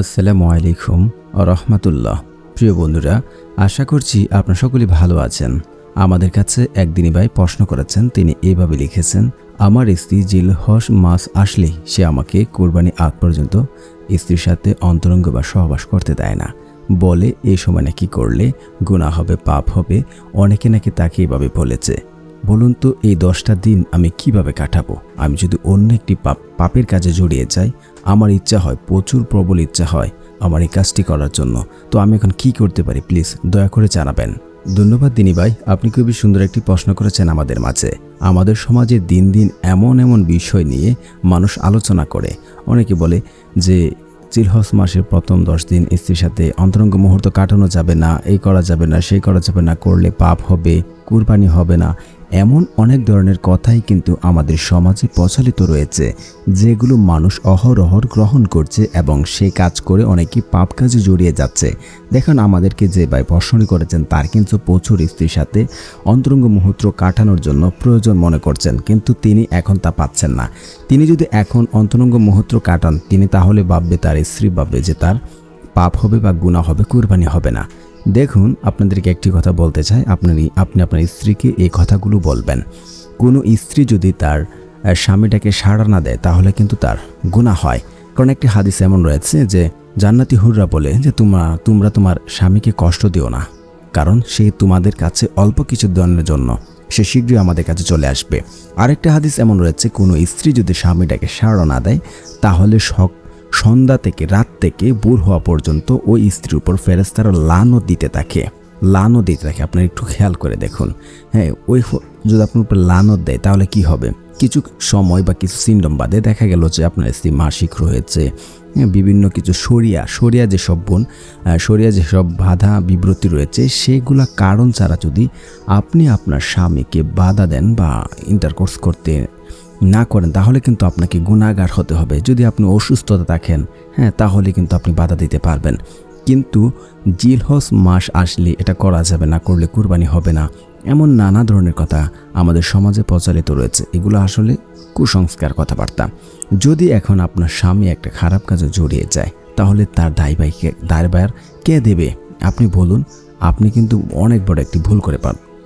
আসসালামু আলাইকুম রহমাতুল্লাহ। প্রিয় বন্ধুরা, আশা করছি আপনারা সকলে ভালো আছেন। আমাদের কাছে একদিনই ভাই প্রশ্ন করেছেন, তিনি এইভাবে লিখেছেন, আমার স্ত্রী জিলহস মাস আসলেই সে আমাকে কোরবানি আগ পর্যন্ত স্ত্রীর সাথে অন্তরঙ্গ বা সহবাস করতে দেয় না। বলে এই সময় নাকি করলে গুণা হবে, পাপ হবে, অনেকে নাকি তাকে এভাবে বলেছে। বলুন তো, এই দশটা দিন আমি কীভাবে কাটাবো? আমি যদি অন্য একটি পাপ, পাপের কাজে জড়িয়ে যাই আমার ইচ্ছা হয়, প্রচুর প্রবল ইচ্ছা হয় আমার এই কাজটি করার জন্য। তো আমি এখন কি করতে পারি? প্লিজ, দয়া করে জানাবেন। ধন্যবাদ দিনী ভাই, আপনি খুবই সুন্দর একটি প্রশ্ন করেছেন আমাদের মাঝে। আমাদের সমাজে দিন দিন এমন এমন বিষয় নিয়ে মানুষ আলোচনা করে। অনেকে বলে যে চিলহস মাসের প্রথম দশ দিন স্ত্রীর সাথে অন্তরঙ্গ মুহূর্ত কাটানো যাবে না, এই করা যাবে না, সেই করা যাবে না, করলে পাপ হবে। কুরবানি হবে না। এমন অনেক ধরনের কথাই কিন্তু আমাদের সমাজে প্রচলিত রয়েছে, যেগুলো মানুষ অহরহর গ্রহণ করছে এবং সেই কাজ করে অনেকেই পাপ কাজে জড়িয়ে যাচ্ছে। দেখুন, আমাদেরকে যে ভাই প্রশ্নটি করেছেন, তার কিন্তু প্রচুর স্ত্রীর সাথে অন্তরঙ্গ মুহূর্ত কাটানোর জন্য প্রয়োজন মনে করছেন, কিন্তু তিনি এখন তা পাচ্ছেন না। তিনি যদি এখন অন্তরঙ্গ মুহূর্ত কাটান, তিনি তাহলে ভাববে তার স্ত্রী ভাববে যে তার পাপ হবে বা গুণা হবে, কুরবানি হবে না। দেখুন, আপনাদেরকে একটি কথা বলতে চাই। আপনি আপনি আপনার স্ত্রীকে এই কথাগুলো বলবেন। কোনো স্ত্রী যদি তার স্বামীটাকে সাড়া না দেয়, তাহলে কিন্তু তার গুণা হয়। কারণ একটি হাদিস এমন রয়েছে যে, জান্নাতি হুররা বলে যে তোমরা তোমরা তোমার স্বামীকে কষ্ট দিও না। কারণ সে তোমাদের কাছে অল্প কিছু দিনের জন্য, সে শীঘ্রই আমাদের কাছে চলে আসবে। আরেকটা হাদিস এমন রয়েছে, কোনো স্ত্রী যদি স্বামীটাকে সাড়া না দেয়, তাহলে শখ সন্ধ্যা থেকে রাত থেকে বুর হওয়া পর্যন্ত ওই স্ত্রীর উপর ফেরেস্তারা লানও দিতে থাকে। লানও দিতে থাকে। আপনার একটু খেয়াল করে দেখুন। হ্যাঁ ওই যদি আপনার উপর লানত দেয় তাহলে কি হবে? কিছু সময় বা কিছু সিন্ডম বাদে দেখা গেল যে আপনার স্ত্রী মাসিক রয়েছে। হ্যাঁ, বিভিন্ন কিছু সরিয়া সরিয়া যেসব বোন সরিয়া যেসব বাধা বিব্রতি রয়েছে সেগুলা কারণ ছাড়া যদি আপনি আপনার স্বামীকে বাধা দেন বা ইন্টারকোর্স করতে না করেন, তাহলে কিন্তু আপনাকে গুণাগার হতে হবে। যদি আপনি অসুস্থতা থাকেন হ্যাঁ তাহলে কিন্তু আপনি বাধা দিতে পারবেন। কিন্তু জিলহস মাস আসলে এটা করা যাবে না, করলে কুরবানি হবে না। এমন নানা ধরনের কথা আমাদের সমাজে প্রচলিত রয়েছে। এগুলো আসলে কুসংস্কার কথাবার্তা। যদি এখন আপনার স্বামী একটা খারাপ কাজে জড়িয়ে যায়, তাহলে তার দায়ভাই কে দায়ভার কে দেবে? আপনি বলুন, আপনি কিন্তু অনেক বড় একটি ভুল করে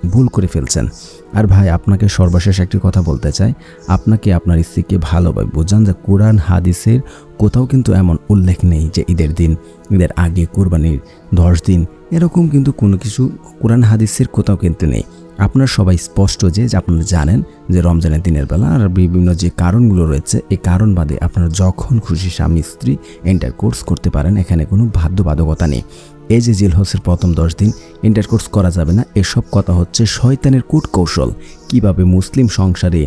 ভুল করে ফেলছেন। আর ভাই, আপনাকে সর্বশেষ একটি কথা বলতে চাই। আপনাকে আপনার স্ত্রীকে ভালোভাবে বোঝান যে কোরআন, হাদিসের কোথাও কিন্তু এমন উল্লেখ নেই যে ঈদের দিন, ঈদের আগে, কোরবানির দশ দিন, এরকম কিন্তু কোনো কিছু কোরআন, হাদিসের কোথাও কিন্তু নেই। আপনারা সবাই স্পষ্ট যে আপনারা জানেন যে রমজানের দিনের বেলা আর বিভিন্ন যে কারণগুলো রয়েছে, এই কারণ বাদে আপনারা যখন খুশি স্বামী, স্ত্রী এন্টার কোর্স করতে পারেন, এখানে কোনো বাধ্যবাধকতা নেই। এই যে জিলহসের প্রথম দশ দিন ইন্টারকোর্স করা যাবে না, এসব কথা হচ্ছে শয়তানের কূট কৌশল কীভাবে মুসলিম সংসারে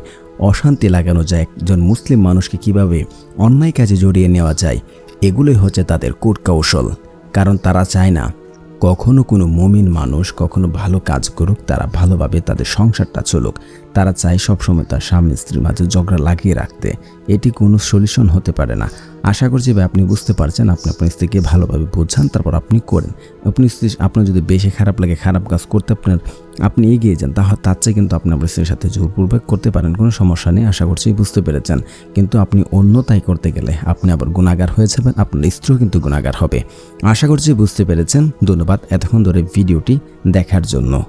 অশান্তি লাগানো যায়, একজন মুসলিম মানুষকে কীভাবে অন্যায় কাজে জড়িয়ে নেওয়া যায়, এগুলোই হচ্ছে তাদের কূট কৌশল কারণ তারা চায় না কখনো কোনো মমিন মানুষ কখনো ভালো কাজ করুক তারা ভালোভাবে তাদের সংসারটা চলুক। তারা চায় সবসময় তার স্বামী স্ত্রীর মাঝে ঝগড়া লাগিয়ে রাখতে। এটি কোনো সলিউশন হতে পারে না। আশা করছি ভাই, আপনি বুঝতে পারছেন। আপনি আপনার স্ত্রীকে ভালোভাবে বোঝান, তারপর আপনি করেন। আপনি স্ত্রী, আপনার যদি বেশি খারাপ লাগে, খারাপ কাজ করতে আপনার, আপনি এগিয়ে যান। তাহলে তার চেয়ে কিন্তু আপনি আপনার স্ত্রীর সাথে জোরপূর্বক করতে পারেন, কোনো সমস্যা নেই। আশা করছি বুঝতে পেরেছেন। কিন্তু আপনি অন্য তাই করতে গেলে আপনি আবার গুণাগার হয়ে যাবেন, আপনার স্ত্রীও কিন্তু গুণাগার হবে। আশা করছি বুঝতে পেরেছেন। ধন্যবাদ এতক্ষণ ধরে ভিডিওটি দেখার জন্য।